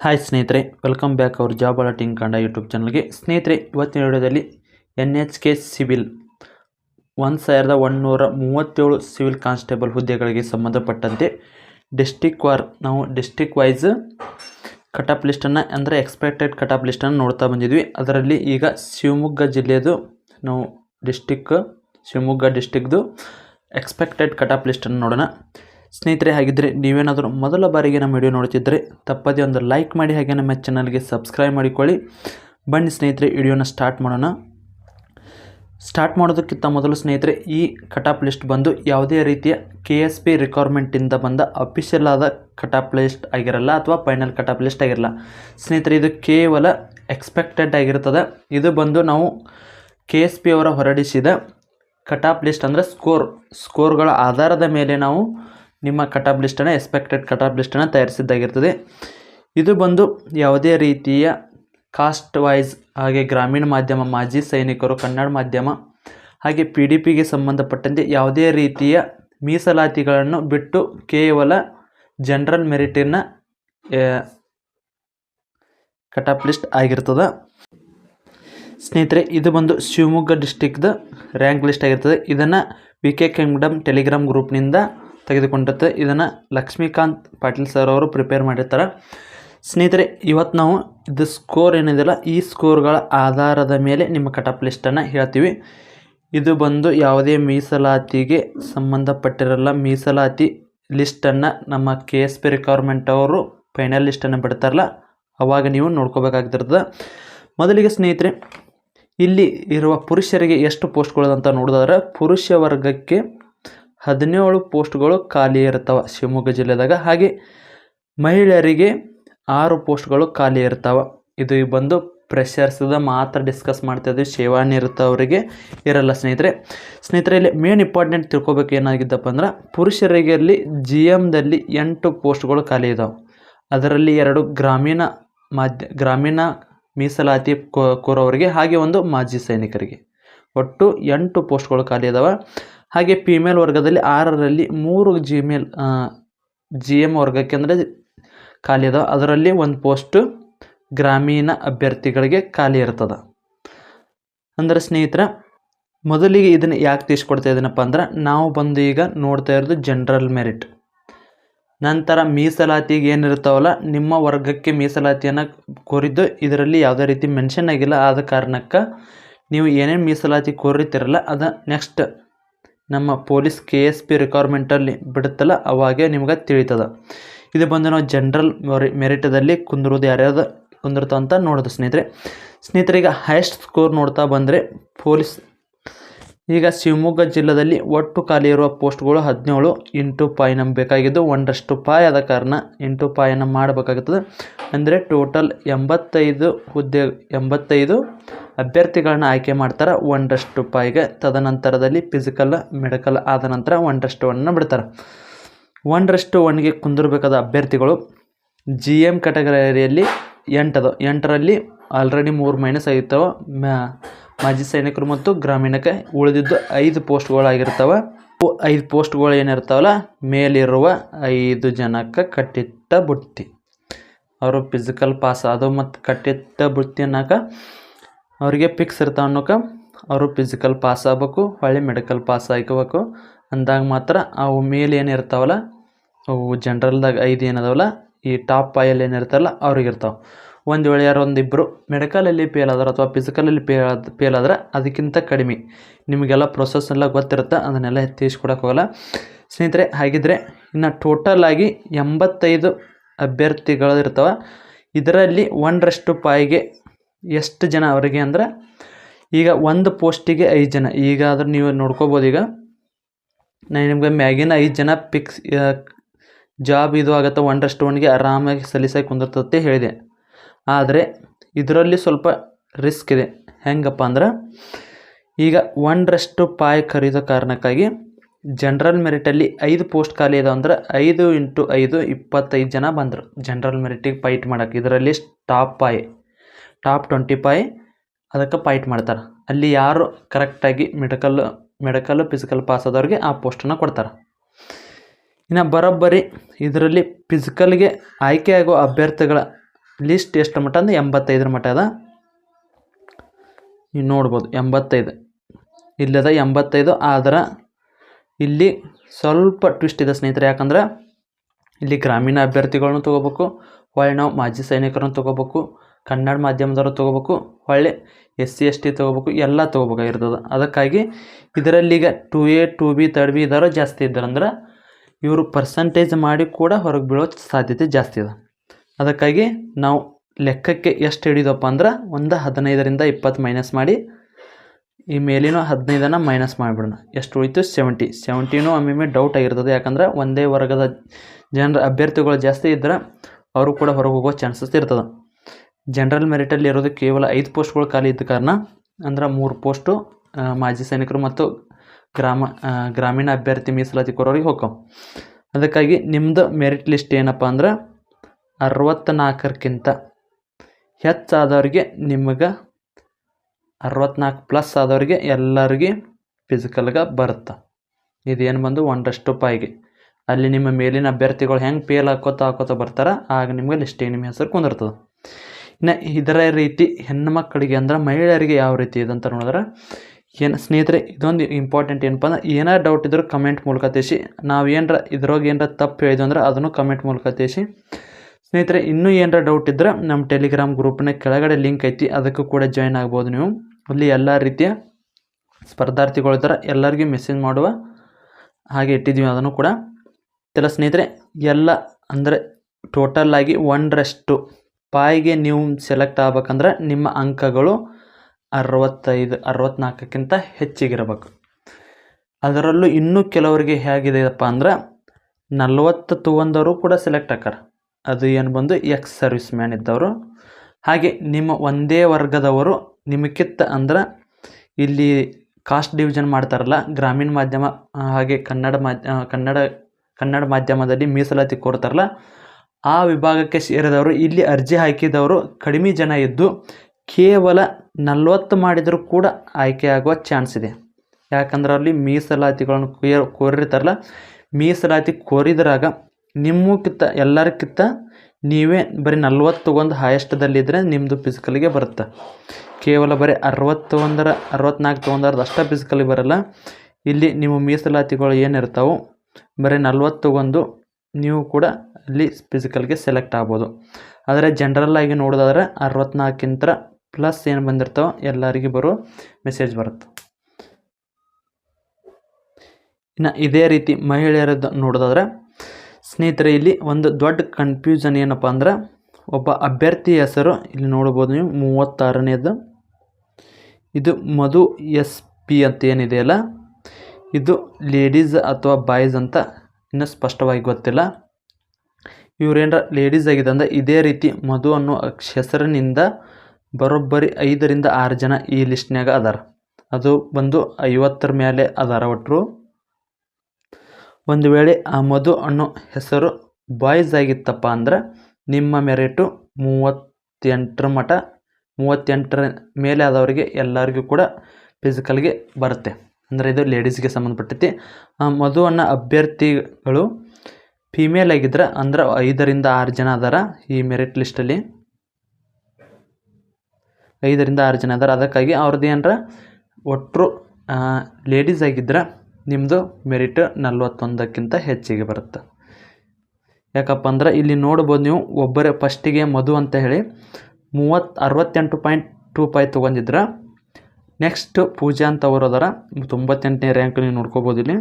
Hi ಸ್ನೇಹಿತರೆ welcome back ಅವ್ರ job alerting ಕಂಡ ಯೂಟ್ಯೂಬ್ ಚಾನಲ್ಗೆ ಸ್ನೇಹಿತರೆ, ಇವತ್ತಿನ ವಿಡಿಯೋದಲ್ಲಿ ಎನ್ ಎಚ್ ಕೆ ಸಿವಿಲ್ ಒಂದು ಸಾವಿರದ ಒಂದುನೂರ ಮೂವತ್ತೇಳು ಸಿವಿಲ್ ಕಾನ್ಸ್ಟೇಬಲ್ ಹುದ್ದೆಗಳಿಗೆ ಸಂಬಂಧಪಟ್ಟಂತೆ ಡಿಸ್ಟಿಕ್ ವಾರ್, ನಾವು ಡಿಸ್ಟಿಕ್ ವೈಸ್ ಕಟಾಪ್ ಲಿಸ್ಟನ್ನು ಅಂದರೆ ಎಕ್ಸ್ಪೆಕ್ಟೆಡ್ ಕಟಾಪ್ ಲಿಸ್ಟನ್ನು ನೋಡ್ತಾ ಬಂದಿದ್ವಿ. ಅದರಲ್ಲಿ ಈಗ ಶಿವಮೊಗ್ಗ ಜಿಲ್ಲೆಯದು ನಾವು ಡಿಸ್ಟಿಕ್ ಶಿವಮೊಗ್ಗ ಡಿಸ್ಟಿಕ್ದು ಎಕ್ಸ್ಪೆಕ್ಟೆಡ್ ಕಟಾಪ್ ಲಿಸ್ಟನ್ನು ನೋಡೋಣ. ಸ್ನೇಹಿತರೆ ಹಾಗಿದ್ದರೆ ನೀವೇನಾದರೂ ಮೊದಲ ಬಾರಿಗೆ ನಮ್ಮ ವಿಡಿಯೋ ನೋಡ್ತಿದ್ದರೆ ತಪ್ಪದೇ ಒಂದು ಲೈಕ್ ಮಾಡಿ, ಹಾಗೆ ನಮ್ಮ ಚಾನಲ್ಗೆ ಸಬ್ಸ್ಕ್ರೈಬ್ ಮಾಡಿಕೊಳ್ಳಿ. ಬನ್ನಿ ಸ್ನೇಹಿತರೆ, ವಿಡಿಯೋನ ಸ್ಟಾರ್ಟ್ ಮಾಡೋಣ. ಸ್ಟಾರ್ಟ್ ಮಾಡೋದಕ್ಕಿಂತ ಮೊದಲು ಸ್ನೇಹಿತರೆ, ಈ ಕಟಾಪ್ ಲಿಸ್ಟ್ ಬಂದು ಯಾವುದೇ ರೀತಿಯ ಕೆ ಎಸ್ ಪಿ ರಿಕ್ವೈರ್ಮೆಂಟಿಂದ ಬಂದ ಅಫಿಷಿಯಲ್ ಆದ ಕಟಾಪ್ ಲಿಸ್ಟ್ ಆಗಿರಲ್ಲ, ಅಥವಾ ಫೈನಲ್ ಕಟಾಪ್ ಲಿಸ್ಟ್ ಆಗಿರಲ್ಲ. ಸ್ನೇಹಿತರೆ, ಇದು ಕೇವಲ ಎಕ್ಸ್ಪೆಕ್ಟೆಡ್ ಆಗಿರ್ತದೆ. ಇದು ಬಂದು ನಾವು ಕೆ ಎಸ್ ಪಿ ಅವರ ಹೊರಡಿಸಿದ ಕಟಾಪ್ ಲಿಸ್ಟ್ ಅಂದರೆ ಸ್ಕೋರ್ ಸ್ಕೋರ್ಗಳ ಆಧಾರದ ಮೇಲೆ ನಾವು ನಿಮ್ಮ ಕಟಾಪ್ ಲಿಸ್ಟನ್ನು ಎಕ್ಸ್ಪೆಕ್ಟೆಡ್ ಕಟಾಪ್ ಲಿಸ್ಟನ್ನು ತಯಾರಿಸಿದ್ದಾಗಿರ್ತದೆ. ಇದು ಬಂದು ಯಾವುದೇ ರೀತಿಯ ಕಾಸ್ಟ್ ವೈಸ್ ಹಾಗೆ ಗ್ರಾಮೀಣ ಮಾಧ್ಯಮ, ಮಾಜಿ ಸೈನಿಕರು, ಕನ್ನಡ ಮಾಧ್ಯಮ ಹಾಗೆ ಪಿ ಡಿ ಪಿಗೆ ಸಂಬಂಧಪಟ್ಟಂತೆ ಯಾವುದೇ ರೀತಿಯ ಮೀಸಲಾತಿಗಳನ್ನು ಬಿಟ್ಟು ಕೇವಲ ಜನರಲ್ ಮೆರಿಟಿನ ಕಟಾಪ್ ಲಿಸ್ಟ್ ಆಗಿರ್ತದೆ. ಸ್ನೇಹಿತರೆ, ಇದು ಬಂದು ಶಿವಮೊಗ್ಗ ಡಿಸ್ಟಿಕ್ದ ರ್ಯಾಂಕ್ ಲಿಸ್ಟ್ ಆಗಿರ್ತದೆ. ಇದನ್ನು ವಿ ಕೆ ಕಿಂಗ್ಡಮ್ ಟೆಲಿಗ್ರಾಮ್ ಗ್ರೂಪ್ನಿಂದ ತೆಗೆದುಕೊಂಡಿರುತ್ತೆ ಇದನ್ನು ಲಕ್ಷ್ಮೀಕಾಂತ್ ಪಾಟೀಲ್ ಸರ್ ಅವರು ಪ್ರಿಪೇರ್ ಮಾಡಿರ್ತಾರೆ. ಸ್ನೇಹಿತರೆ ಇವತ್ತು ನಾವು ಇದು ಸ್ಕೋರ್ ಏನಿದೆಯಲ್ಲ, ಈ ಸ್ಕೋರ್ಗಳ ಆಧಾರದ ಮೇಲೆ ನಿಮ್ಮ ಕಟಪ್ ಲಿಸ್ಟನ್ನು ಹೇಳ್ತೀವಿ. ಇದು ಬಂದು ಯಾವುದೇ ಮೀಸಲಾತಿಗೆ ಸಂಬಂಧಪಟ್ಟಿರಲ್ಲ, ಮೀಸಲಾತಿ ಲಿಸ್ಟನ್ನು ನಮ್ಮ ಕೆ ಎಸ್ ಪಿ ರಿಕ್ವೈರ್ಮೆಂಟ್ ಅವರು ಫೈನಲ್ ಲಿಸ್ಟನ್ನು ಬಿಡ್ತಾರಲ್ಲ, ಅವಾಗ ನೀವು ನೋಡ್ಕೋಬೇಕಾಗ್ತಿರ್ತದೆ. ಮೊದಲಿಗೆ ಸ್ನೇಹಿತರೆ, ಇಲ್ಲಿ ಇರುವ ಪುರುಷರಿಗೆ ಎಷ್ಟು ಪೋಸ್ಟ್ಗಳದಂತ ನೋಡಿದ್ರೆ ಪುರುಷ ವರ್ಗಕ್ಕೆ ಹದಿನೇಳು ಪೋಸ್ಟ್ಗಳು ಖಾಲಿ ಇರ್ತಾವೆ ಶಿವಮೊಗ್ಗ ಜಿಲ್ಲೆದಾಗ. ಹಾಗೆ ಮಹಿಳೆಯರಿಗೆ ಆರು ಪೋಸ್ಟ್ಗಳು ಖಾಲಿ ಇರ್ತಾವೆ. ಇದು ಬಂದು ಪ್ರೆಷರ್ಸ್ದ ಮಾತ್ರ ಡಿಸ್ಕಸ್ ಮಾಡ್ತಾ ಇದ್ದೀವಿ ಅವರಿಗೆ ಇರಲ್ಲ ಸ್ನೇಹಿತರೆ. ಸ್ನೇಹಿತರೆ, ಇಲ್ಲಿ ಮೇನ್ ಇಂಪಾರ್ಟೆಂಟ್ ತಿಳ್ಕೊಬೇಕು ಏನಾಗಿದ್ದಪ್ಪ ಅಂದ್ರೆ ಪುರುಷರಿಗೆ ಅಲ್ಲಿ ಜಿ ಎಮ್ದಲ್ಲಿ ಎಂಟು ಪೋಸ್ಟ್ಗಳು ಖಾಲಿ ಇದ್ದಾವೆ ಅದರಲ್ಲಿ ಎರಡು ಗ್ರಾಮೀಣ ಮಾಧ್ಯ ಗ್ರಾಮೀಣ ಮೀಸಲಾತಿ ಕೋರೋರಿಗೆ ಹಾಗೆ ಒಂದು ಮಾಜಿ ಸೈನಿಕರಿಗೆ. ಒಟ್ಟು ಎಂಟು ಪೋಸ್ಟ್ಗಳು ಖಾಲಿ ಇದಾವೆ. ಹಾಗೆ ಫೀಮೇಲ್ ವರ್ಗದಲ್ಲಿ ಆರರಲ್ಲಿ ಮೂರು ಜಿಮೇಲ್ ಜಿ ಎಂ ವರ್ಗಕ್ಕೆ ಅಂದರೆ ಖಾಲಿ ಅದಾವೆ. ಅದರಲ್ಲಿ ಒಂದು ಪೋಸ್ಟು ಗ್ರಾಮೀಣ ಅಭ್ಯರ್ಥಿಗಳಿಗೆ ಖಾಲಿ ಇರ್ತದೆ. ಅಂದರೆ ಸ್ನೇಹಿತರ, ಮೊದಲಿಗೆ ಇದನ್ನು ಯಾಕೆ ತಿಳಿಸ್ಕೊಡ್ತಾ ಇದ್ದೀನಪ್ಪ ಅಂದ್ರೆ ನಾವು ಬಂದು ಈಗ ನೋಡ್ತಾ ಇರೋದು ಜನರಲ್ ಮೆರಿಟ್ ನಂತರ ಮೀಸಲಾತಿಗೆ ಏನಿರ್ತಾವಲ್ಲ, ನಿಮ್ಮ ವರ್ಗಕ್ಕೆ ಮೀಸಲಾತಿಯನ್ನು ಕೋರಿದ್ದು ಇದರಲ್ಲಿ ಯಾವುದೇ ರೀತಿ ಮೆನ್ಷನ್ ಆಗಿಲ್ಲ. ಆದ ಕಾರಣಕ್ಕೆ ನೀವು ಏನೇನು ಮೀಸಲಾತಿ ಕೋರಿತಿರಲ್ಲ ಅದು ನೆಕ್ಸ್ಟ್ ನಮ್ಮ ಪೊಲೀಸ್ ಕೆ ಎಸ್ ಪಿ ರಿಕ್ವೈರ್ಮೆಂಟಲ್ಲಿ ಬಿಡುತ್ತಲ್ಲ, ಅವಾಗೆ ನಿಮ್ಗೆ ತಿಳಿತದೆ. ಇದು ಬಂದು ನಾವು ಜನರಲ್ ಮೆರಿ ಮೆರಿಟದಲ್ಲಿ ಕುಂದಿರೋದು ಯಾರ್ಯಾರು ಕುಂದಿರ್ತಾವ ಅಂತ ನೋಡೋದು ಸ್ನೇಹಿತರೆ. ಸ್ನೇಹಿತರಿಗೆ ಹೈಯೆಸ್ಟ್ ಸ್ಕೋರ್ ನೋಡ್ತಾ ಬಂದರೆ ಪೊಲೀಸ್ ಈಗ ಶಿವಮೊಗ್ಗ ಜಿಲ್ಲೆಯಲ್ಲಿ ಒಟ್ಟು ಖಾಲಿ ಇರುವ ಪೋಸ್ಟ್ಗಳು ಹದಿನೇಳು ಇಂಟು ಪಾಯ್ ನಮ್ಗೆ ಬೇಕಾಗಿದ್ದು ಒಂದಷ್ಟು ಪಾಯ್ ಆದ ಕಾರಣ ಇಂಟು ಪಾಯನ್ನು ಮಾಡಬೇಕಾಗುತ್ತದೆ. ಅಂದರೆ ಟೋಟಲ್ ಎಂಬತ್ತೈದು ಹುದ್ದೆ ಎಂಬತ್ತೈದು ಅಭ್ಯರ್ಥಿಗಳನ್ನ ಆಯ್ಕೆ ಮಾಡ್ತಾರೆ. ಒಂದಷ್ಟು ಪಾಯ್ಗೆ ತದನಂತರದಲ್ಲಿ ಫಿಸಿಕಲ್ ಮೆಡಿಕಲ್ ಆದ ನಂತರ ಒಂದಷ್ಟು ಒನ್ನ ಬಿಡ್ತಾರೆ. ಒಂದರಷ್ಟು ಒನ್ಗೆ ಕುಂದಿರಬೇಕಾದ ಅಭ್ಯರ್ಥಿಗಳು ಜಿ ಎಂ ಕ್ಯಾಟಗರಿಯಲ್ಲಿ ಎಂಟದು ಎಂಟರಲ್ಲಿ ಆಲ್ರೆಡಿ ಮೂರು ಮೈನಸ್ ಆಗಿರ್ತಾವೆ. ಮಾಜಿ ಸೈನಿಕರು ಮತ್ತು ಗ್ರಾಮೀಣಕ್ಕೆ ಉಳಿದಿದ್ದು ಐದು ಪೋಸ್ಟ್ಗಳಾಗಿರ್ತಾವೆ. ಐದು ಪೋಸ್ಟ್ಗಳು ಏನಿರ್ತಾವಲ್ಲ, ಮೇಲಿರುವ ಐದು ಜನಕ್ಕೆ ಕಟ್ಟಿಟ್ಟ ಬುಟ್ಟಿ. ಅವರು ಫಿಸಿಕಲ್ ಪಾಸ್ ಆದವು ಮತ್ತು ಕಟ್ಟಿಟ್ಟ ಬುತ್ತಿ ಅನ್ನೋಕ ಅವರಿಗೆ ಫಿಕ್ಸ್ ಇರ್ತಾವೆ ಅನ್ನೋಕೆ ಅವರು ಫಿಸಿಕಲ್ ಪಾಸ್ ಆಗ್ಬೇಕು, ಹೊಳ್ಳಿ ಮೆಡಿಕಲ್ ಪಾಸ್ ಆಗ್ಬೇಕು ಅಂದಾಗ ಮಾತ್ರ ಅವು ಮೇಲೆ ಏನಿರ್ತಾವಲ್ಲ, ಅವು ಜನರಲ್ದಾಗ ಐದು ಏನದವಲ್ಲ, ಈ ಟಾಪ್ ಪಾಯಲ್ಲಿ ಏನಿರ್ತಾರಲ್ಲ ಅವ್ರಿಗೆ ಇರ್ತಾವೆ ಒಂದು ವೇಳೆ ಯಾರೋ ಒಂದಿಬ್ಬರು ಮೆಡಿಕಲಲ್ಲಿ ಫೇಲ್ ಆದ್ರೆ ಅಥವಾ ಫಿಸಿಕಲಲ್ಲಿ ಫೇಲ್ ಫೇಲ್ ಆದರೆ ಅದಕ್ಕಿಂತ ಕಡಿಮೆ. ನಿಮಗೆಲ್ಲ ಪ್ರೊಸೆಸ್ ಎಲ್ಲ ಗೊತ್ತಿರುತ್ತೆ, ಅದನ್ನೆಲ್ಲ ಹೋಗಲ್ಲ. ಸ್ನೇಹಿತರೆ ಹಾಗಿದ್ದರೆ ಇನ್ನು ಆಗಿ ಎಂಬತ್ತೈದು ಅಭ್ಯರ್ಥಿಗಳು ಇರ್ತವೆ ಇದರಲ್ಲಿ ಒಂದರಷ್ಟು ಪಾಯಿಗೆ ಎಷ್ಟು ಜನ ಅವರಿಗೆ ಅಂದ್ರೆ ಈಗ ಒಂದು ಪೋಸ್ಟಿಗೆ ಐದು ಜನ. ಈಗ ಆದ್ರೆ ನೀವು ನೋಡ್ಕೋಬೋದು ಈಗ. ನಾನು ನಿಮ್ಗೆ ಮ್ಯಾಗಿನ ಐದು ಜನ ಪಿಕ್ಸ್ ಜಾಬ್ ಇದು ಆಗುತ್ತೆ, ಒಂದರಷ್ಟು ಒನ್ಗೆ ಆರಾಮಾಗಿ ಸಲೀಸಾಗಿ ಕುಂದಿರ್ತದೆ ಹೇಳಿದೆ. ಆದರೆ ಇದರಲ್ಲಿ ಸ್ವಲ್ಪ ರಿಸ್ಕ್ ಇದೆ. ಹೆಂಗಪ್ಪ ಅಂದ್ರೆ ಈಗ ಒಂದರಷ್ಟು ಪಾಯ್ ಖರೀದೋ ಕಾರಣಕ್ಕಾಗಿ ಜನರಲ್ ಮೆರಿಟಲ್ಲಿ ಐದು ಪೋಸ್ಟ್ ಖಾಲಿ ಇದಾವೆ ಅಂದ್ರೆ ಐದು ಇಂಟು ಐದು ಇಪ್ಪತ್ತೈದು ಜನ ಬಂದರು. ಜನರಲ್ ಮೆರಿಟಿಗೆ ಫೈಟ್ ಮಾಡೋಕ್ಕೆ ಇದರಲ್ಲಿ top five top twenty five ಅದಕ್ಕೆ ಫೈಟ್ ಮಾಡ್ತಾರೆ. ಅಲ್ಲಿ ಯಾರು ಕರೆಕ್ಟಾಗಿ ಮೆಡಿಕಲ್ ಮೆಡಿಕಲ್ ಫಿಸಿಕಲ್ ಪಾಸ್ ಆದವ್ರಿಗೆ ಆ ಪೋಸ್ಟನ್ನು ಕೊಡ್ತಾರೆ. ಇನ್ನು ಬರೋಬ್ಬರಿ ಇದರಲ್ಲಿ ಫಿಸಿಕಲ್ಗೆ ಆಯ್ಕೆ ಆಗೋ ಅಭ್ಯರ್ಥಿಗಳ ಲಿಸ್ಟ್ ಎಷ್ಟು ಮಟ್ಟ ಅಂದ್ರೆ ಎಂಬತ್ತೈದರ ಮಟ್ಟ ಅದ. ನೀವು ನೋಡ್ಬೋದು, ಎಂಬತ್ತೈದು. ಇಲ್ಲದ ಎಂಬತ್ತೈದು, ಆದ್ರೆ ಇಲ್ಲಿ ಸ್ವಲ್ಪ ಟ್ವಿಸ್ಟ್ ಇದೆ ಸ್ನೇಹಿತರೆ, ಯಾಕಂದ್ರೆ ಇಲ್ಲಿ ಗ್ರಾಮೀಣ ಅಭ್ಯರ್ಥಿಗಳನ್ನು ತೊಗೋಬೇಕು, ಹೊಳ್ಳಿ ನಾವು ಮಾಜಿ ಸೈನಿಕರನ್ನು ತೊಗೋಬೇಕು, ಕನ್ನಡ ಮಾಧ್ಯಮದವರು ತೊಗೋಬೇಕು, ಹೊಳ್ಳಿ ಎಸ್ ಸಿ ಎಸ್ ಟಿ ತೊಗೋಬೇಕು ಎಲ್ಲ ತೊಗೋಬೇಕಾಗಿರ್ತದೆ ಅದಕ್ಕಾಗಿ ಇದರಲ್ಲಿ ಈಗ two A two B third B ಇದ್ದಾರೋ ಜಾಸ್ತಿ ಇದ್ದಾರೆ ಅಂದ್ರೆ ಇವರು ಪರ್ಸಂಟೇಜ್ ಮಾಡಿ ಕೂಡ ಹೊರಗೆ ಬೀಳೋ ಸಾಧ್ಯತೆ ಜಾಸ್ತಿ ಇದೆ ಅದಕ್ಕಾಗಿ ನಾವು ಲೆಕ್ಕಕ್ಕೆ ಎಷ್ಟು ಹಿಡಿದಪ್ಪ ಅಂದ್ರೆ ಒಂದು ಹದಿನೈದರಿಂದ ಇಪ್ಪತ್ತು ಮೈನಸ್ ಮಾಡಿ, ಈ ಮೇಲಿನ ಹದಿನೈದನ್ನು ಮೈನಸ್ ಮಾಡಿಬಿಡೋಣ. ಎಷ್ಟು ಉಳಿತು? ಸೆವೆಂಟಿ ಸೆವೆಂಟಿನೂ ಒಮ್ಮೊಮ್ಮೆ ಡೌಟ್ ಆಗಿರ್ತದೆ, ಯಾಕಂದ್ರೆ ಒಂದೇ ವರ್ಗದ ಜನರ ಅಭ್ಯರ್ಥಿಗಳು ಜಾಸ್ತಿ ಇದ್ದರೆ ಅವರು ಕೂಡ ಹೊರಗೆ ಹೋಗೋ ಚಾನ್ಸಸ್ ಇರ್ತದೆ. ಜನರಲ್ ಮೆರಿಟಲ್ಲಿ ಇರೋದು ಕೇವಲ ಐದು ಪೋಸ್ಟ್ಗಳು ಖಾಲಿ ಇದ್ದ ಕಾರಣ, ಅಂದ್ರೆ ಮೂರು ಪೋಸ್ಟು ಮಾಜಿ ಸೈನಿಕರು ಮತ್ತು ಗ್ರಾಮ ಗ್ರಾಮೀಣ ಅಭ್ಯರ್ಥಿ ಮೀಸಲಾತಿ ಕೊರೋರಿಗೆ ಹೋಗ್ಕೊ ಅದಕ್ಕಾಗಿ ನಿಮ್ಮದು ಮೆರಿಟ್ ಲಿಸ್ಟ್ ಏನಪ್ಪ ಅಂದ್ರೆ ಅರವತ್ತ್ನಾಲ್ಕರಕ್ಕಿಂತ ಹೆಚ್ಚಾದವ್ರಿಗೆ ನಿಮಗೆ ಅರವತ್ನಾಲ್ಕು ಪ್ಲಸ್ ಆದವ್ರಿಗೆ ಎಲ್ಲರಿಗೆ ಫಿಸಿಕಲ್ಗೆ ಬರುತ್ತೆ. ಇದೇನು ಬಂದು ಒಂದಷ್ಟು ಪಾಯಿಗೆ ಅಲ್ಲಿ ನಿಮ್ಮ ಮೇಲಿನ ಅಭ್ಯರ್ಥಿಗಳು ಹೆಂಗೆ ಫೇಲ್ ಹಾಕೋತ ಹಾಕೋತ ಬರ್ತಾರ, ಆಗ ನಿಮಗೆ ಲಿಸ್ಟಿಗೆ ನಿಮ್ಮ ಹೆಸರು ಕುಂದಿರ್ತದೆ. ಇನ್ನು ಇದರ ರೀತಿ ಹೆಣ್ಣು ಮಕ್ಕಳಿಗೆ ಅಂದ್ರೆ ಮಹಿಳೆಯರಿಗೆ ಯಾವ ರೀತಿ ಇದೆ ಅಂತ ನೋಡಿದ್ರೆ, ಏನು ಸ್ನೇಹಿತರೆ, ಇದೊಂದು ಇಂಪಾರ್ಟೆಂಟ್ ಏನಪ್ಪ ಅಂದ್ರೆ ಏನಾರು ಡೌಟ್ ಇದ್ರೂ ಕಮೆಂಟ್ ಮೂಲಕ ತಿಳಿಸಿ. ನಾವು ಏನರ ಇದ್ರೊಳಗೆ ಏನರ ತಪ್ಪು ಹೇಳಿದ್ವಿ ಅಂದ್ರೆ ಅದನ್ನು ಕಮೆಂಟ್ ಮೂಲಕ ತಿಳಿಸಿ. ಸ್ನೇಹಿತರೆ, ಇನ್ನೂ ಏನಾರ ಡೌಟ್ ಇದ್ದರೆ ನಮ್ಮ ಟೆಲಿಗ್ರಾಮ್ ಗ್ರೂಪ್ನ ಕೆಳಗಡೆ ಲಿಂಕ್ ಐತಿ, ಅದಕ್ಕೂ ಕೂಡ ಜಾಯ್ನ್ ಆಗ್ಬೋದು ನೀವು. ಅಲ್ಲಿ ಎಲ್ಲ ರೀತಿಯ ಸ್ಪರ್ಧಾರ್ಥಿಗಳಿದ್ದಾರೆ ಎಲ್ಲರಿಗೂ ಮೆಸೇಜ್ ಮಾಡುವ ಹಾಗೆ ಇಟ್ಟಿದ್ದೀವಿ ಅದನ್ನು ಕೂಡ. ಇದೆಲ್ಲ ಸ್ನೇಹಿತರೆ, ಎಲ್ಲ ಅಂದರೆ ಟೋಟಲ್ ಆಗಿ ಒಂದರಷ್ಟು ಪಾಯಿಗೆ ನೀವು ಸೆಲೆಕ್ಟ್ ಆಗ್ಬೇಕಂದ್ರೆ ನಿಮ್ಮ ಅಂಕಗಳು ಅರವತ್ತೈದು ಅರವತ್ತ್ನಾಲ್ಕಕ್ಕಿಂತ ಹೆಚ್ಚಿಗಿರಬೇಕು. ಅದರಲ್ಲೂ ಇನ್ನೂ ಕೆಲವರಿಗೆ ಹೇಗಿದೆಯಪ್ಪ ಅಂದ್ರೆ ನಲ್ವತ್ತು ತೊಗೊಂಡವರು ಕೂಡ ಸೆಲೆಕ್ಟ್ ಆಕಾರ ಅದು ಏನು ಬಂದು ಎಕ್ಸ್ ಸರ್ವಿಸ್ ಮ್ಯಾನ್ ಇದ್ದವರು. ಹಾಗೆ ನಿಮ್ಮ ಒಂದೇ ವರ್ಗದವರು ನಿಮಗಿತ್ತ ಅಂದ್ರೆ ಇಲ್ಲಿ ಕಾಸ್ಟ್ ಡಿವಿಷನ್ ಮಾಡ್ತಾರಲ್ಲ, ಗ್ರಾಮೀಣ ಮಾಧ್ಯಮ ಹಾಗೆ ಕನ್ನಡ ಮಾಧ್ಯ ಕನ್ನಡ ಕನ್ನಡ ಮಾಧ್ಯಮದಲ್ಲಿ ಮೀಸಲಾತಿ ಕೋರ್ತಾರಲ್ಲ ಆ ವಿಭಾಗಕ್ಕೆ ಸೇರಿದವರು, ಇಲ್ಲಿ ಅರ್ಜಿ ಹಾಕಿದವರು ಕಡಿಮೆ ಜನ ಇದ್ದು ಕೇವಲ ನಲವತ್ತು ಮಾಡಿದರೂ ಕೂಡ ಆಯ್ಕೆ ಆಗುವ ಚಾನ್ಸ್ ಇದೆ. ಯಾಕಂದ್ರೆ ಅಲ್ಲಿ ಮೀಸಲಾತಿಗಳನ್ನು ಕೋರಿರ್ತಾರಲ್ಲ, ಮೀಸಲಾತಿ ಕೋರಿದ್ರಾಗ ನಿಮ್ಮಕ್ಕಿಂತ ಎಲ್ಲರಕ್ಕಿಂತ ನೀವೇ ಬರೀ ನಲ್ವತ್ತು ಒಂದು ಹೈಯೆಸ್ಟದಲ್ಲಿದ್ದರೆ ನಿಮ್ಮದು ಫಿಸಿಕಲಿಗೆ ಬರುತ್ತೆ. ಕೇವಲ ಬರೀ ಅರವತ್ತು ಒಂದರ ಅರವತ್ನಾಲ್ಕು ತೊಗೊಂಡ್ರೆ ಅಷ್ಟೇ ಫಿಸಿಕಲಿಗೆ ಬರಲ್ಲ. ಇಲ್ಲಿ ನಿಮ್ಮ ಮೀಸಲಾತಿಗಳು ಏನಿರ್ತಾವೆ, ಬರೀ ನಲ್ವತ್ತು ಒಂದು ನೀವು ಕೂಡ ಅಲ್ಲಿ ಫಿಸಿಕಲ್ಗೆ ಸೆಲೆಕ್ಟ್ ಆಗ್ಬೋದು. ಆದರೆ ಜನ್ರಲ್ಲಾಗಿ ನೋಡೋದಾದ್ರೆ ಅರವತ್ನಾಲ್ಕಿಂತ ಪ್ಲಸ್ ಏನು ಬಂದಿರ್ತಾವೆ, ಎಲ್ಲರಿಗೆ ಬರೋ ಮೆಸೇಜ್ ಬರುತ್ತೆ. ಇನ್ನು ಇದೇ ರೀತಿ ಮಹಿಳೆಯರದ್ದು ನೋಡೋದಾದ್ರೆ ಸ್ನೇಹಿತರೆ ಇಲ್ಲಿ ಒಂದು ದೊಡ್ಡ ಕನ್ಫ್ಯೂಷನ್ ಏನಪ್ಪ ಅಂದ್ರೆ ಒಬ್ಬ ಅಭ್ಯರ್ಥಿ ಹೆಸರು ಇಲ್ಲಿ ನೋಡ್ಬೋದು ನೀವು, ಮೂವತ್ತಾರನೇದು. ಇದು ಮಧು ಎಸ್ ಪಿ ಅಂತ ಏನಿದೆಯಲ್ಲ ಇದು ಲೇಡೀಸ್ ಅಥವಾ ಬಾಯ್ಸ್ ಅಂತ ಇನ್ನೂ ಸ್ಪಷ್ಟವಾಗಿ ಗೊತ್ತಿಲ್ಲ. ಇವರೇನಾರ ಲೇಡೀಸ್ ಆಗಿದೆ ಅಂದ್ರೆ ಇದೇ ರೀತಿ ಮಧು ಅನ್ನೋ ಹೆಸರಿನಿಂದ ಬರೋಬ್ಬರಿ ಐದರಿಂದ ಆರು ಜನ ಈ ಲಿಸ್ಟ್ನ್ಯಾಗ ಅದಾರ. ಅದು ಬಂದು ಐವತ್ತರ ಮೇಲೆ ಅದಾರ ಒಟ್ಟರು ಒಂದು ವೇಳೆ ಆ ಮಧು ಅನ್ನೋ ಹೆಸರು ಬಾಯ್ಸ್ ಆಗಿತ್ತಪ್ಪ ಅಂದ್ರೆ ನಿಮ್ಮ ಮೆರಿಟು ಮೂವತ್ತೆಂಟರ ಮಟ ಮೂವತ್ತೆಂಟರ ಮೇಲೆ ಆದವರಿಗೆ ಎಲ್ಲರಿಗೂ ಕೂಡ ಫಿಸಿಕಲ್ಗೆ ಬರುತ್ತೆ. ಅಂದರೆ ಇದು ಲೇಡೀಸ್ಗೆ ಸಂಬಂಧಪಟ್ಟೈತಿ. ಆ ಮಧು ಅನ್ನೋ ಅಭ್ಯರ್ಥಿಗಳು ಫಿಮೇಲ್ ಆಗಿದ್ರೆ ಅಂದ್ರೆ ಐದರಿಂದ ಆರು ಜನ ಅದಾರ ಈ ಮೆರಿಟ್ ಲಿಸ್ಟಲ್ಲಿ ಐದರಿಂದ ಆರು ಜನ ಅದಾರ. ಅದಕ್ಕಾಗಿ ಅವ್ರದ್ದು ಏನಾರ ಒಟ್ಟರು ಲೇಡೀಸ್ ಆಗಿದ್ರೆ ನಿಮ್ಮದು ಮೆರಿಟ್ ನಲ್ವತ್ತೊಂದಕ್ಕಿಂತ ಹೆಚ್ಚಿಗೆ ಬರುತ್ತೆ. ಯಾಕಪ್ಪ ಅಂದ್ರೆ ಇಲ್ಲಿ ನೋಡ್ಬೋದು ನೀವು ಒಬ್ಬರೇ ಫಸ್ಟಿಗೆ ಮಧು ಅಂತ ಹೇಳಿ ಮೂವತ್ತು, ಅರವತ್ತೆಂಟು ಪಾಯಿಂಟ್ ಟೂ ಫೈ ತೊಗೊಂಡಿದ್ರೆ ನೆಕ್ಸ್ಟ್ ಪೂಜಾ ಅಂತ ಅವರು ಅದಾರ ತೊಂಬತ್ತೆಂಟನೇ ರ್ಯಾಂಕ್ ನೀವು ನೋಡ್ಕೋಬೋದು ಇಲ್ಲಿ.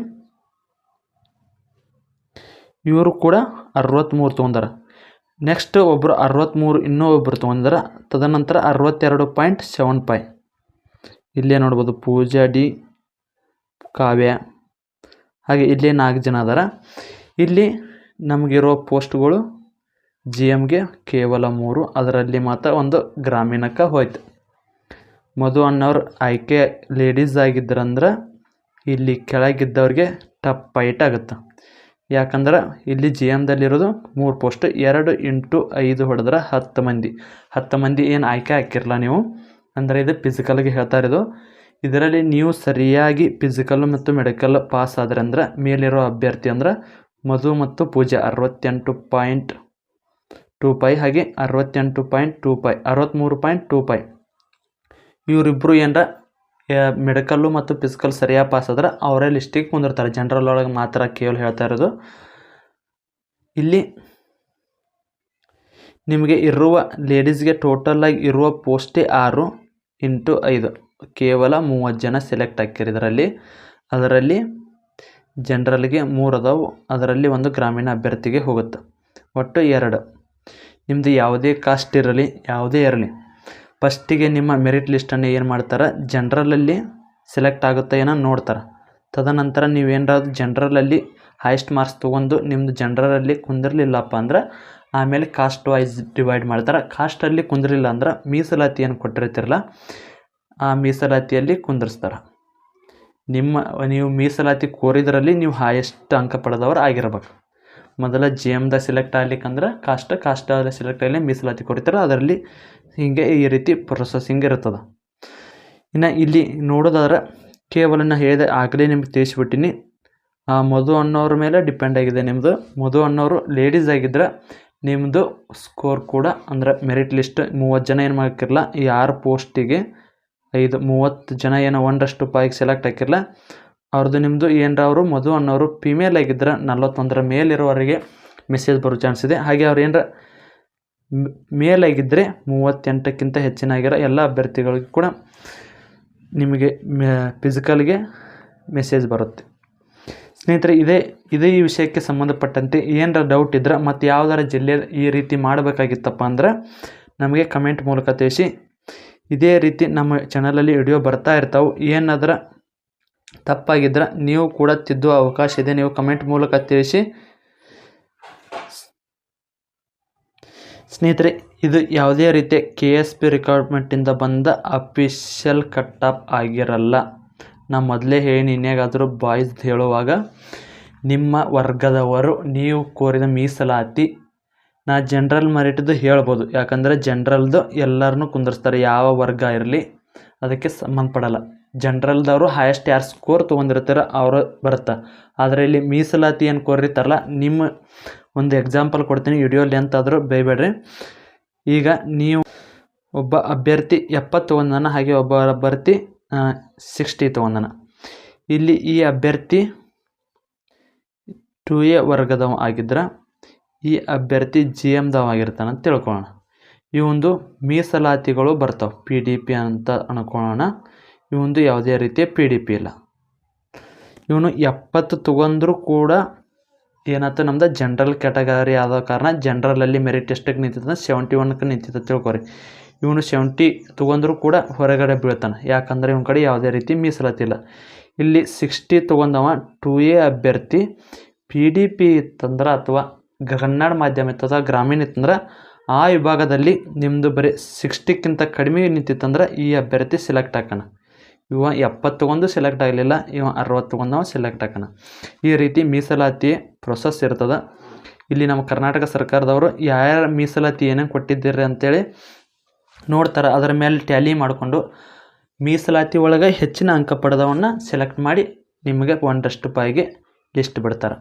ಇವರು ಕೂಡ ಅರವತ್ತ್ಮೂರು ತೊಗೊಂಡಾರ. ನೆಕ್ಸ್ಟ್ ಒಬ್ಬರು ಅರವತ್ತ್ಮೂರು ಇನ್ನೂ ಒಬ್ಬರು ತೊಗೊಂಡಿದ್ದಾರೆ ತದನಂತರ ಅರವತ್ತೆರಡು ಪಾಯಿಂಟ್ ಸೆವೆನ್ ಫೈ ಇಲ್ಲೇ ನೋಡ್ಬೋದು ಪೂಜಾ ಡಿ ಕಾವ್ಯ. ಹಾಗೆ ಇಲ್ಲಿ ನಾಲ್ಕು ಜನ ಅದಾರ. ಇಲ್ಲಿ ನಮಗಿರೋ ಪೋಸ್ಟ್ಗಳು ಜಿ ಎಮ್ಗೆ ಕೇವಲ ಮೂರು, ಅದರಲ್ಲಿ ಮಾತ್ರ ಒಂದು ಗ್ರಾಮೀಣಕ್ಕೆ ಹೋಯ್ತು. ಮಧು ಅನ್ನೋರು ಆಯ್ಕೆ ಲೇಡೀಸ್ ಆಗಿದ್ರಂದ್ರೆ ಇಲ್ಲಿ ಕೆಳಗಿದ್ದವ್ರಿಗೆ ಟಪ್ ಫೈಟ್ ಆಗುತ್ತೆ. ಯಾಕಂದ್ರೆ ಇಲ್ಲಿ ಜಿ ಎಮ್ದಲ್ಲಿರೋದು ಮೂರು ಪೋಸ್ಟ್, ಎರಡು ಇಂಟು ಐದು ಹೊಡೆದ್ರೆ ಹತ್ತು ಮಂದಿ. ಹತ್ತು ಮಂದಿ ಏನು ಆಯ್ಕೆ ಹಾಕಿರಲ್ಲ ನೀವು? ಅಂದರೆ ಇದು ಫಿಸಿಕಲ್ಗೆ ಹೇಳ್ತಾ ಇರೋದು ಇದರಲ್ಲಿ ನೀವು ಸರಿಯಾಗಿ ಫಿಸಿಕಲ್ ಮತ್ತು ಮೆಡಿಕಲ್ ಪಾಸ್ ಆದ್ರೆ ಅಂದ್ರೆ ಮೇಲಿರೋ ಅಭ್ಯರ್ಥಿ ಅಂದ್ರೆ ಮಧು ಮತ್ತು ಪೂಜಾ ಅರವತ್ತೆಂಟು ಪಾಯಿಂಟ್ ಟೂ ಪೈ ಹಾಗೆ ಅರವತ್ತೆಂಟು ಪಾಯಿಂಟ್ ಟೂ ಪೈ ಅರವತ್ತ್ಮೂರು ಪಾಯಿಂಟ್ ಟೂ ಪೈ ಇವರಿಬ್ಬರು ಏನರ ಮೆಡಿಕಲ್ಲು ಮತ್ತು ಫಿಸಿಕಲ್ ಸರಿಯಾಗಿ ಪಾಸ್ ಆದ್ರೆ ಅವರೇ ಲಿಸ್ಟಿಗೆ ಕುಂದಿರ್ತಾರೆ. ಜನರಲ್ ಒಳಗೆ ಮಾತ್ರ ಕೇವಲ ಹೇಳ್ತಾ ಇರೋದು. ಇಲ್ಲಿ ನಿಮಗೆ ಇರುವ ಲೇಡೀಸ್ಗೆ ಟೋಟಲಾಗಿ ಇರುವ ಪೋಸ್ಟೇ ಆರು ಇಂಟು ಐದು. ಕೇವಲ ಮೂವತ್ತು ಜನ ಸೆಲೆಕ್ಟ್ ಆಕ್ಯಾರ ಇದರಲ್ಲಿ. ಅದರಲ್ಲಿ ಜನರಲ್ಗೆ ಮೂರು ಅದಾವು. ಅದರಲ್ಲಿ ಒಂದು ಗ್ರಾಮೀಣ ಅಭ್ಯರ್ಥಿಗೆ ಹೋಗುತ್ತೆ. ಒಟ್ಟು ಎರಡು. ನಿಮ್ಮದು ಯಾವುದೇ ಕಾಸ್ಟ್ ಇರಲಿ, ಯಾವುದೇ ಇರಲಿ. ಫಸ್ಟಿಗೆ ನಿಮ್ಮ ಮೆರಿಟ್ ಲಿಸ್ಟನ್ನು ಏನು ಮಾಡ್ತಾರೆ? ಜನರಲಲ್ಲಿ ಸೆಲೆಕ್ಟ್ ಆಗುತ್ತೆ ಏನೋ ನೋಡ್ತಾರೆ. ತದನಂತರ ನೀವೇನಾದ್ರು ಜನರಲಲ್ಲಿ ಹೈಯೆಸ್ಟ್ ಮಾರ್ಕ್ಸ್ ತೊಗೊಂಡು ನಿಮ್ಮದು ಜನರಲಲ್ಲಿ ಕುಂದಿರಲಿಲ್ಲಪ್ಪ ಅಂದ್ರೆ ಆಮೇಲೆ ಕಾಸ್ಟ್ ವೈಸ್ ಡಿವೈಡ್ ಮಾಡ್ತಾರೆ. ಕಾಸ್ಟಲ್ಲಿ ಕುಂದಿರಲಿಲ್ಲ ಅಂದ್ರೆ ಮೀಸಲಾತಿ ಏನು ಕೊಟ್ಟಿರ್ತೀರಲ್ಲ ಆ ಮೀಸಲಾತಿಯಲ್ಲಿ ಕುಂದಿರ್ಸ್ತಾರೆ. ನಿಮ್ಮ, ನೀವು ಮೀಸಲಾತಿ ಕೋರಿದ್ರಲ್ಲಿ ನೀವು ಹೈಯೆಸ್ಟ್ ಅಂಕ ಪಡೆದವರು ಆಗಿರ್ಬೇಕು. ಮೊದಲ ಜಿ ಎಮ್ದಾಗ ಸೆಲೆಕ್ಟ್ ಆಗ್ಲಿಕ್ಕಂದ್ರೆ ಕಾಸ್ಟ್ ಕಾಸ್ಟಲ್ಲಿ ಸೆಲೆಕ್ಟ್ ಆಗಲಿ ಮೀಸಲಾತಿ ಕೊಡ್ತಾರೆ. ಅದರಲ್ಲಿ ಹೀಗೆ ಈ ರೀತಿ ಪ್ರೊಸೆಸಿಂಗ್ ಇರ್ತದೆ ಇನ್ನು ಇಲ್ಲಿ ನೋಡೋದಾದ್ರೆ ಕೇವಲ ನಾನು ಹೇಳಿದೆ ಆಗಲೇ ನಿಮ್ಗೆ ತಿಳಿಸ್ಬಿಟ್ಟಿನಿ. ಆ ಮಧು ಅನ್ನೋರ ಮೇಲೆ ಡಿಪೆಂಡ್ ಆಗಿದೆ ನಿಮ್ಮದು ಮಧು ಅನ್ನೋರು ಲೇಡೀಸ್ ಆಗಿದ್ರೆ ನಿಮ್ಮದು ಸ್ಕೋರ್ ಕೂಡ ಅಂದ್ರೆ ಮೆರಿಟ್ ಲಿಸ್ಟ್ ಮೂವತ್ತು ಜನ ಏನು ಮಾಡೋಕ್ಕಿರಲ್ಲ ಯಾರು ಪೋಸ್ಟಿಗೆ ಐದು, ಮೂವತ್ತು ಜನ ಏನೋ ಒಂದಷ್ಟು ಪಾಯಿಗೆ ಸೆಲೆಕ್ಟ್ ಹಾಕಿರಲ್ಲ ಅವ್ರದ್ದು ನಿಮ್ಮದು ಏನರ ಅವರು ಮಧು ಅನ್ನೋರು ಫಿಮೇಲ್ ಆಗಿದ್ರೆ ನಲ್ವತ್ತೊಂದರ ಮೇಲಿರೋವರೆಗೆ ಮೆಸೇಜ್ ಬರೋ ಚಾನ್ಸ್ ಇದೆ. ಹಾಗೆ ಅವ್ರು ಏನರ ಮೇಲ್ ಆಗಿದ್ದರೆ ಮೂವತ್ತೆಂಟಕ್ಕಿಂತ ಹೆಚ್ಚಿನಾಗಿರೋ ಎಲ್ಲ ಅಭ್ಯರ್ಥಿಗಳಿಗೂ ಕೂಡ ನಿಮಗೆ ಫಿಸಿಕಲ್ಗೆ ಮೆಸೇಜ್ ಬರುತ್ತೆ. ಸ್ನೇಹಿತರೆ, ಇದೇ ಇದೇ ಈ ವಿಷಯಕ್ಕೆ ಸಂಬಂಧಪಟ್ಟಂತೆ ಏನರ ಡೌಟ್ ಇದ್ರೆ ಮತ್ತು ಯಾವ್ದಾರ ಜಿಲ್ಲೆ ಈ ರೀತಿ ಮಾಡಬೇಕಾಗಿತ್ತಪ್ಪ ಅಂದ್ರೆ ನಮಗೆ ಕಮೆಂಟ್ ಮೂಲಕ ತಿಳಿಸಿ. ಇದೇ ರೀತಿ ನಮ್ಮ ಚಾನಲಲ್ಲಿ ವಿಡಿಯೋ ಬರ್ತಾ ಇರ್ತಾವೆ. ಏನಾದ್ರೆ ತಪ್ಪಾಗಿದ್ರೆ ನೀವು ಕೂಡ ತಿದ್ದುವ ಅವಕಾಶ ಇದೆ. ನೀವು ಕಮೆಂಟ್ ಮೂಲಕ ತಿಳಿಸಿ. ಸ್ನೇಹಿತರೆ, ಇದು ಯಾವುದೇ ರೀತಿಯ ಕೆ ಎಸ್ ಪಿ ರಿಕ್ವೈರ್ಮೆಂಟಿಂದ ಬಂದ ಅಫಿಷಿಯಲ್ ಕಟ್ ಆಗಿರಲ್ಲ. ನಾ ಮೊದಲೇ ಹೇಳಿ ನಿನ್ನೆಗಾದರೂ ಬಾಯ್ಸ್ ಹೇಳುವಾಗ, ನಿಮ್ಮ ವರ್ಗದವರು ನೀವು ಕೋರಿದ ಮೀಸಲಾತಿ ನಾ ಜನ್ರಲ್ ಮೆರಿಟ್ದು ಹೇಳ್ಬೋದು. ಯಾಕಂದರೆ ಜನ್ರಲ್ದು ಎಲ್ಲರನ್ನೂ ಕುಂದಿರ್ಸ್ತಾರೆ. ಯಾವ ವರ್ಗ ಇರಲಿ, ಅದಕ್ಕೆ ಸಂಬಂಧಪಡಲ್ಲ. ಜನ್ರಲ್ದವರು ಹೈಯೆಸ್ಟ್ ಯಾರು ಸ್ಕೋರ್ ತೊಗೊಂಡಿರ್ತಾರ ಅವರು ಬರುತ್ತೆ. ಆದರೆ ಇಲ್ಲಿ ಮೀಸಲಾತಿ ಏನು ಕೋರಿರ್ತಾರಲ್ಲ ನಿಮ್ಮ ಒಂದು ಎಕ್ಸಾಂಪಲ್ ಕೊಡ್ತೀನಿ. ವಿಡಿಯೋ ಲೆಂತ್ ಆದರೂ ಬೇಯಬೇಡ್ರಿ. ಈಗ ನೀವು ಒಬ್ಬ ಅಭ್ಯರ್ಥಿ ಎಪ್ಪತ್ತು ಒಂದನ, ಹಾಗೆ ಒಬ್ಬ ಅಭ್ಯರ್ಥಿ ಸಿಕ್ಸ್ಟಿ ತೊಗೊಂಡನ. ಇಲ್ಲಿ ಈ ಅಭ್ಯರ್ಥಿ ಟು ಎ ವರ್ಗದವ ಆಗಿದ್ರೆ ಈ ಅಭ್ಯರ್ಥಿ ಜಿ ಎಮ್ದವಾಗಿರ್ತಾನೆ ಅಂತ ತಿಳ್ಕೊಳ್ಳೋಣ. ಈ ಒಂದು ಮೀಸಲಾತಿಗಳು ಬರ್ತಾವೆ. ಪಿ ಡಿ ಪಿ ಅಂತ ಅನ್ಕೊಳ್ಳೋಣ. ಇವಂದು ಯಾವುದೇ ರೀತಿಯ ಪಿ ಡಿ ಪಿ ಇಲ್ಲ. ಇವನು ಎಪ್ಪತ್ತು ತೊಗೊಂಡ್ರೂ ಕೂಡ ಏನಾಯ್ತು? ನಮ್ದು ಜನ್ರಲ್ ಕ್ಯಾಟಗರಿ ಆದ ಕಾರಣ ಜನ್ರಲಲ್ಲಿ ಮೆರಿಟ್ ಎಷ್ಟಕ್ಕೆ ನಿಂತಿದ್ದ ಸೆವೆಂಟಿ ಒನ್ಗೆ ನಿಂತಿದ್ದ ತಿಳ್ಕೊರಿ. ಇವನು ಸೆವೆಂಟಿ ತೊಗೊಂಡ್ರೂ ಕೂಡ ಹೊರಗಡೆ ಬೀಳ್ತಾನೆ. ಯಾಕಂದರೆ ಇವನ ಕಡೆ ಯಾವುದೇ ರೀತಿ ಮೀಸಲಾತಿ ಇಲ್ಲ. ಇಲ್ಲಿ ಸಿಕ್ಸ್ಟಿ ತೊಗೊಂಡವ ಟು ಎ ಅಭ್ಯರ್ಥಿ. ಪಿ ಡಿ ಪಿ ಇತ್ತಂದ್ರೆ ಅಥವಾ ಕನ್ನಡ ಮಾಧ್ಯಮ ಇತ್ತದ, ಗ್ರಾಮೀಣ ಇತ್ತಂದ್ರೆ ಆ ವಿಭಾಗದಲ್ಲಿ ನಿಮ್ಮದು ಬರೀ ಸಿಕ್ಸ್ಟಿಕ್ಕಿಂತ ಕಡಿಮೆ ನಿಂತಿತ್ತಂದ್ರೆ ಈ ಅಭ್ಯರ್ಥಿ ಸೆಲೆಕ್ಟ್ ಹಾಕೋಣ. ಇವ ಎಪ್ಪತ್ತೊಂದು ಸೆಲೆಕ್ಟ್ ಆಗಲಿಲ್ಲ, ಇವ ಅರವತ್ತು ತೊಗೊಂಡವ ಸೆಲೆಕ್ಟ್ ಹಾಕೋಣ. ಈ ರೀತಿ ಮೀಸಲಾತಿ ಪ್ರೊಸೆಸ್ ಇರ್ತದೆ. ಇಲ್ಲಿ ನಮ್ಮ ಕರ್ನಾಟಕ ಸರ್ಕಾರದವರು ಯಾರ್ಯಾರ ಮೀಸಲಾತಿ ಏನೇನು ಕೊಟ್ಟಿದ್ದೀರಿ ಅಂತೇಳಿ ನೋಡ್ತಾರೆ. ಅದರ ಮೇಲೆ ಟ್ಯಾಲಿ ಮಾಡಿಕೊಂಡು ಮೀಸಲಾತಿ ಒಳಗೆ ಹೆಚ್ಚಿನ ಅಂಕ ಪಡೆದವನ್ನ ಸೆಲೆಕ್ಟ್ ಮಾಡಿ ನಿಮಗೆ ಒಂದಷ್ಟು ರೂಪಾಯಿಗೆ ಲಿಸ್ಟ್ ಬಿಡ್ತಾರೆ.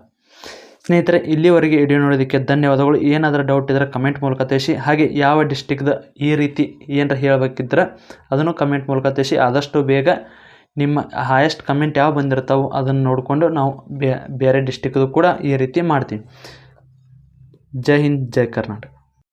ಸ್ನೇಹಿತರೆ, ಇಲ್ಲಿವರೆಗೆ ವಿಡಿಯೋ ನೋಡೋದಕ್ಕೆ ಧನ್ಯವಾದಗಳು. ಏನಾದರೂ ಡೌಟ್ ಇದ್ದರೆ ಕಮೆಂಟ್ ಮೂಲಕ ತಿಳಿಸಿ. ಹಾಗೆ ಯಾವ ಡಿಸ್ಟಿಕ್ದ ಈ ರೀತಿ ಏನಾರ ಹೇಳಬೇಕಿದ್ರೆ ಅದನ್ನು ಕಮೆಂಟ್ ಮೂಲಕ ತಿಳಿಸಿ. ಆದಷ್ಟು ಬೇಗ ನಿಮ್ಮ ಹಾಯೆಸ್ಟ್ ಕಮೆಂಟ್ ಯಾವ ಬಂದಿರ್ತಾವೋ ಅದನ್ನು ನೋಡಿಕೊಂಡು ನಾವು ಬೇರೆ ಡಿಸ್ಟಿಕ್ದು ಕೂಡ ಈ ರೀತಿ ಮಾಡ್ತೀವಿ. ಜೈ ಹಿಂದ್, ಜೈ ಕರ್ನಾಟಕ.